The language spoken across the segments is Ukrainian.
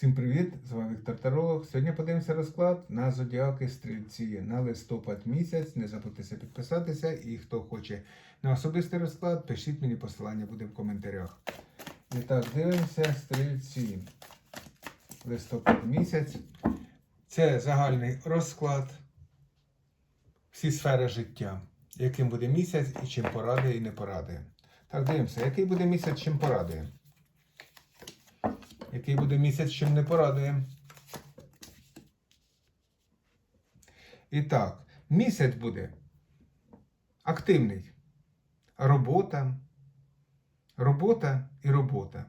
Всім привіт! З вами Віктор Таролог. Сьогодні подивимося розклад на зодіаки стрільці на листопад місяць. Не забудьте підписатися. І хто хоче на особистий розклад, пишіть мені посилання буде в коментарях. І так, дивимося стрільці. Листопад місяць. Це загальний розклад. Всі сфери життя. Яким буде місяць і чим порадує і не порадує. Так, дивимося, який буде місяць, чим порадує. Який буде місяць, чим не порадує. І так, місяць буде активний. Робота, робота і робота.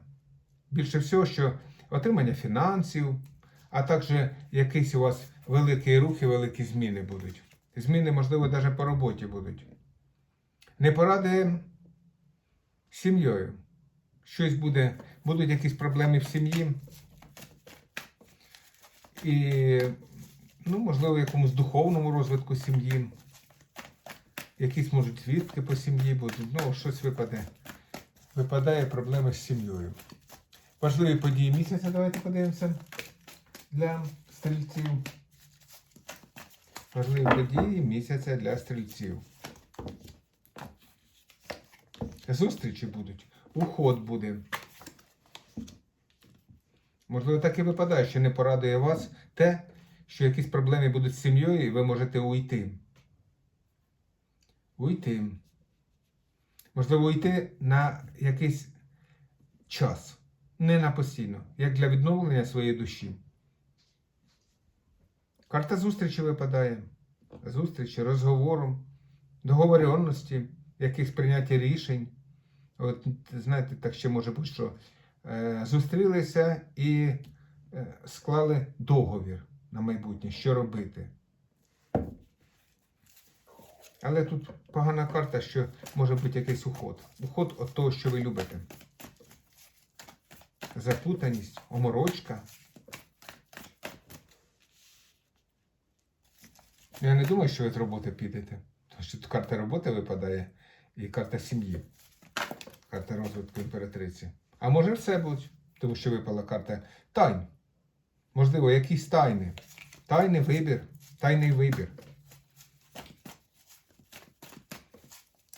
Більше всього, що отримання фінансів, а також якийсь у вас великий рух і великі зміни будуть. Зміни, можливо, навіть по роботі будуть. Не порадує сім'єю. Щось буде, будуть якісь проблеми в сім'ї. І, ну, можливо, якомусь духовному розвитку сім'ї. Якісь, можуть, звідки по сім'ї будуть. Ну, щось випаде. Випадає проблема з сім'єю. Важливі події місяця, давайте подивимося для стрільців. Важливі події місяця для стрільців. Зустрічі будуть. Уход буде. Можливо, так і випадає, що не порадує вас те, що якісь проблеми будуть з сім'єю, і ви можете уйти. Уйти. Можливо, уйти на якийсь час. Не на постійно, як для відновлення своєї душі. Карта зустрічі випадає. Зустрічі, розговору, договоренності, якихось прийняття рішень. От, знаєте, так ще може бути, що е, зустрілися і е, склали договір на майбутнє, що робити. Але тут погана карта, що може бути якийсь уход. Уход від того, що ви любите. Запутаність, оморочка. Я не думаю, що ви з роботи підете. Тому що тут карта роботи випадає і карта сім'ї. Карта розвитку імператриці. А може все бути, тому що випала карта тайн. Можливо, якісь тайни. Тайний вибір. Тайний вибір.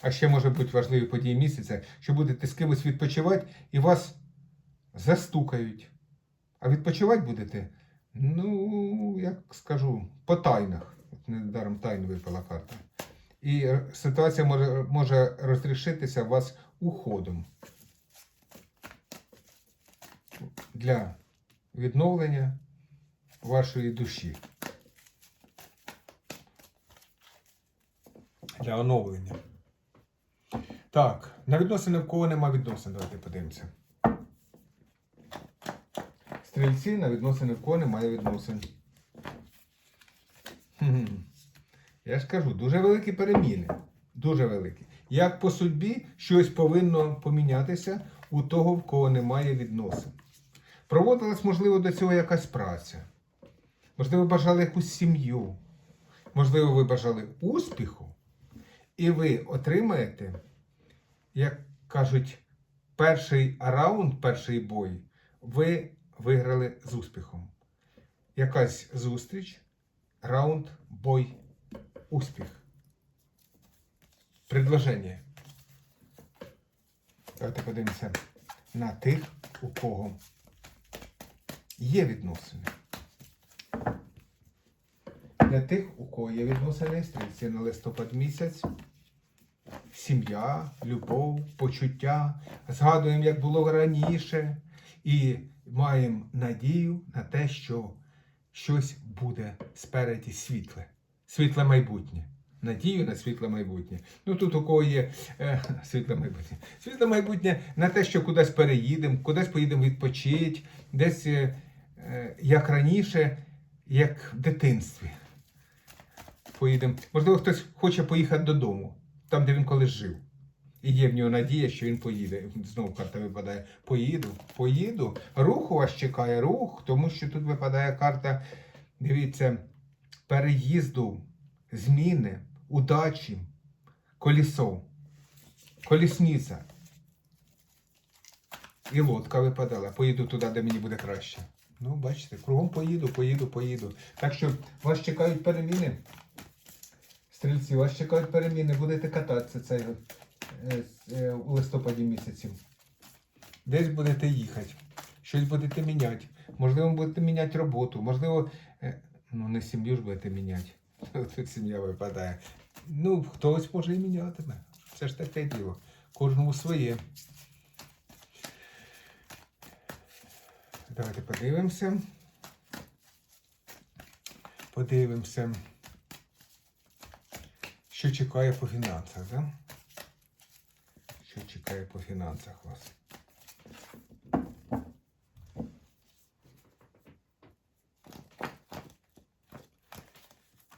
А ще може бути важливі події місяця, що будете з кимось відпочивати і вас застукають. А відпочивати будете, ну, як скажу, по тайнах. От недаром тайн випала карта. І ситуація може, може розрішитися у вас уходом для відновлення вашої душі. Для оновлення. Так, на відносини в кого нема відносин, давайте подивимося. Стрільці на відносини в кого немає відносин. Хм. Я ж кажу, дуже великі переміни. Дуже великі. Як по судьбі щось повинно помінятися у того, в кого немає відносин. Проводилась, можливо, до цього якась праця. Можливо, бажали якусь сім'ю. Можливо, ви бажали успіху, і ви отримаєте, як кажуть, перший раунд, перший бой, ви виграли з успіхом. Якась зустріч, раунд, бой, успіх. Предложення. Давайте подивимося на тих, у кого є відносини. Для тих, у кого є відносини, стрільці на листопад місяць. Сім'я, любов, почуття. Згадуємо, як було раніше, і маємо надію на те, що щось буде спереді світле, світле майбутнє. Надію на світле майбутнє. Ну тут у кого є е, світле майбутнє. Світле майбутнє на те, що кудись переїдемо, кудись поїдемо відпочити, десь е, е, як раніше, як в дитинстві. Поїдемо. Можливо, хтось хоче поїхати додому, там, де він колись жив. І є в нього надія, що він поїде. Знову карта випадає. Поїду, поїду. Рух у вас чекає, рух, тому що тут випадає карта, дивіться, переїзду, зміни, удачі, колісо, колісниця. І лодка випадала. Поїду туди, де мені буде краще. Ну, бачите, кругом поїду, поїду, поїду. Так що вас чекають переміни. Стрільці, вас чекають переміни, будете кататися цей, е, е, у листопаді місяці. Десь будете їхати, щось будете міняти. Можливо, будете міняти роботу, можливо, е, ну не сім'ю ж будете міняти. Тут сім'я випадає. Ну, хтось може і мінятиме. Це ж таке діло. Кожному своє. Давайте подивимося. Подивимося, що чекає по фінансах, да? Що чекає по фінансах вас?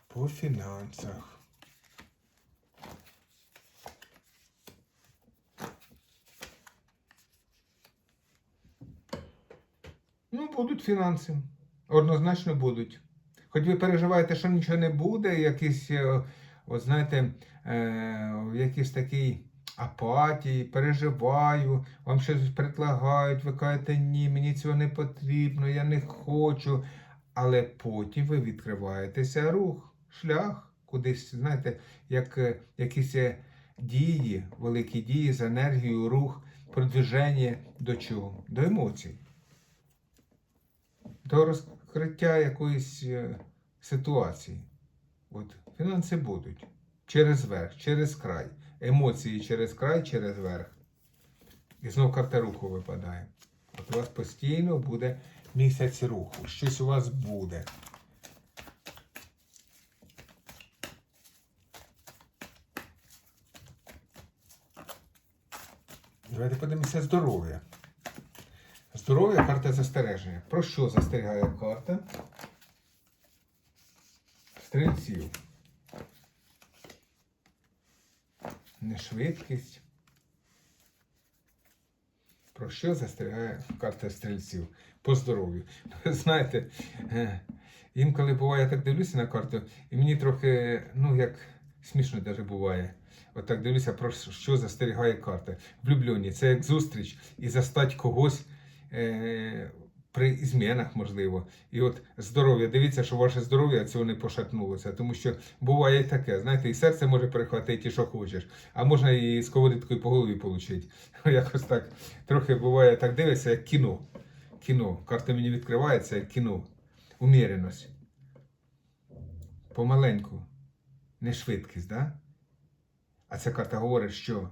По фінансах. Ну, будуть фінанси. Однозначно будуть. Хоч ви переживаєте, що нічого не буде, якісь, е, от знаєте, е, в якійсь апатії, переживаю, вам щось предлагають, ви кажете, ні, мені цього не потрібно, я не хочу. Але потім ви відкриваєтеся рух, шлях кудись, знаєте, як е, якісь е, дії, великі дії з енергією, рух, продвіження до чого? До емоцій до розкриття якоїсь е, ситуації. От, фінанси будуть через верх, через край. Емоції через край, через верх. І знов карта руху випадає. От у вас постійно буде місяць руху. Щось у вас буде. Давайте подивимося здоров'я. Здоров'я карта застереження. Про що застерігає карта? Стрільців. Нешвидкість. Про що застерігає карта стрільців? По здоров'ю. Ви знаєте, е, інколи буває, я так дивлюся на карту, і мені трохи, ну як смішно навіть буває. От так дивлюся, про що застерігає карта. Влюблені. Це як зустріч і застать когось при змінах, можливо. І от здоров'я, дивіться, що ваше здоров'я цього не пошатнулося, тому що буває і таке, знаєте, і серце може перехватити, і що хочеш, а можна і сковорідкою по голові отримати. Якось так трохи буває, так дивиться, як кіно. Кіно. Карта мені відкривається, як кіно. Уміреність. Помаленьку. Не швидкість, да? А ця карта говорить, що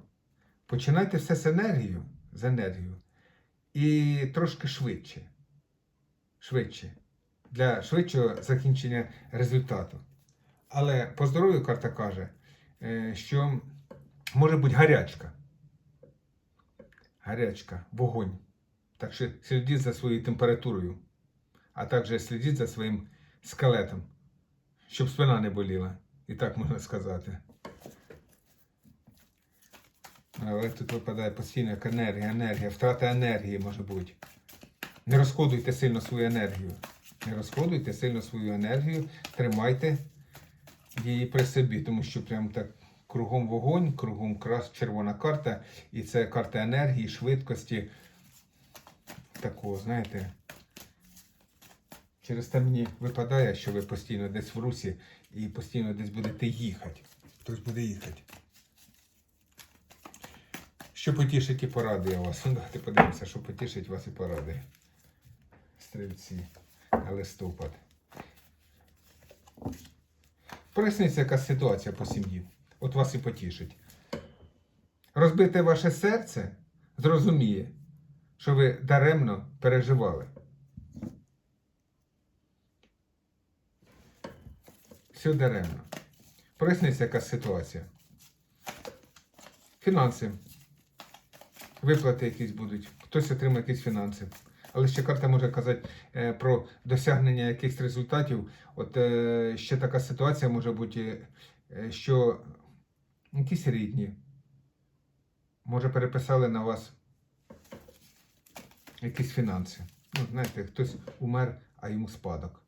починайте все з енергією, з енергією і трошки швидше. Швидше. Для швидшого закінчення результату. Але по здоров'ю карта каже, е, що може бути гарячка. Гарячка, вогонь. Так що слідіть за своєю температурою, а також слідіть за своїм скелетом, щоб спина не боліла. І так можна сказати. Але тут випадає постійно як енергія, енергія, втрата енергії може бути. Не розходуйте сильно свою енергію. Не розходуйте сильно свою енергію, тримайте її при собі, тому що прям так кругом вогонь, кругом крас червона карта, і це карта енергії, швидкості. Такого, знаєте. Через те мені випадає, що ви постійно десь в русі і постійно десь будете їхати. Хтось буде їхати. Що потішить і порадує вас? Давайте подивимося, що потішить вас і порадує. Стрільці листопад. Присниться якась ситуація по сім'ї. От вас і потішить. Розбите ваше серце зрозуміє, що ви даремно переживали. Все даремно. Присниться якась ситуація. Фінанси. Виплати якісь будуть, хтось отримає якісь фінанси. Але ще карта може казати е, про досягнення якихось результатів. От е, ще така ситуація може бути, е, що якісь рідні, може, переписали на вас якісь фінанси. Ну, знаєте, хтось умер, а йому спадок.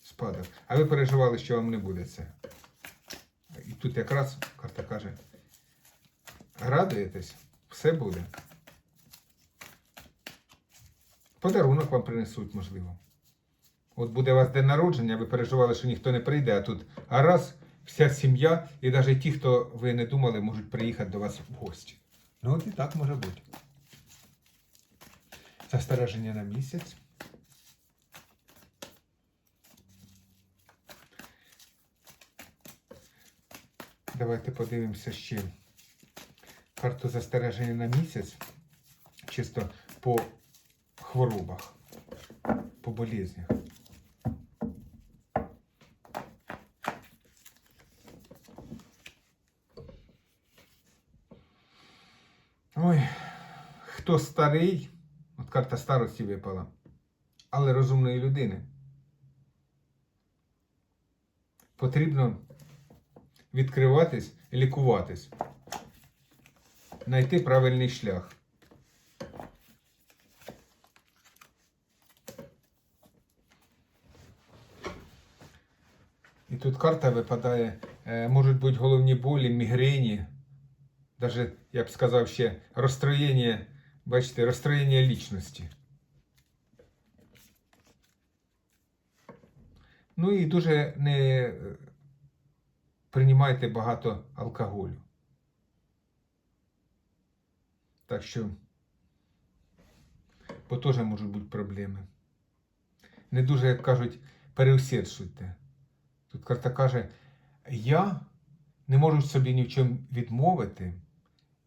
Спадок. А ви переживали, що вам не буде це. І тут якраз карта каже: радуєтесь, все буде. Подарунок вам принесуть, можливо. От буде у вас день народження, ви переживали, що ніхто не прийде, а тут а раз вся сім'я, і навіть ті, хто ви не думали, можуть приїхати до вас в гості. Ну от і так може бути. Застереження на місяць. Давайте подивимося ще карту застереження на місяць. Чисто по хворобах, по болезнях. Ой, хто старий, от карта старості випала, але розумної людини. Потрібно відкриватись лікуватись. Знайти правильний шлях. І тут карта випадає, е, можуть бути головні болі, мігрені, даже, я б сказав, ще розстроєння, бачите, розстроєння лічності. Ну і дуже не е, приймайте багато алкоголю. Так що, бо теж можуть бути проблеми. Не дуже, як кажуть, переусердшуйте. Тут карта каже, я не можу собі ні в чому відмовити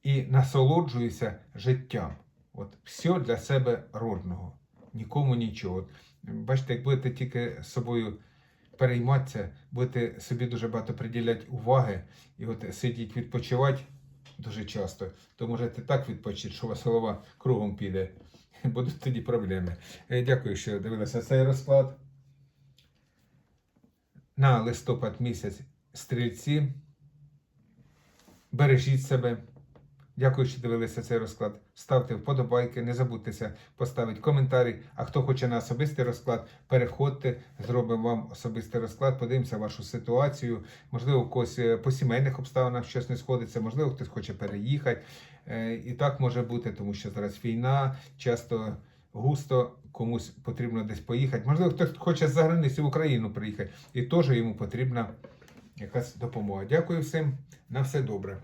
і насолоджуюся життям. От все для себе родного, нікому нічого. От, бачите, як будете тільки собою перейматися, будете собі дуже багато приділяти уваги і от сидіть відпочивати дуже часто, то можете так відпочити, що у вас голова кругом піде. Будуть тоді проблеми. Е, Дякую, що дивилися цей розклад. На листопад місяць стрільці. Бережіть себе. Дякую, що дивилися цей розклад. Ставте вподобайки, не забудьтеся поставити коментарі. А хто хоче на особистий розклад, переходьте, зробимо вам особистий розклад, подивимося вашу ситуацію. Можливо, у когось е, по сімейних обставинах щось не сходиться, можливо, хтось хоче переїхати. Е, І так може бути, тому що зараз війна, часто густо комусь потрібно десь поїхати. Можливо, хтось хоче з-за границі в Україну приїхати, і теж йому потрібна якась допомога. Дякую всім, на все добре.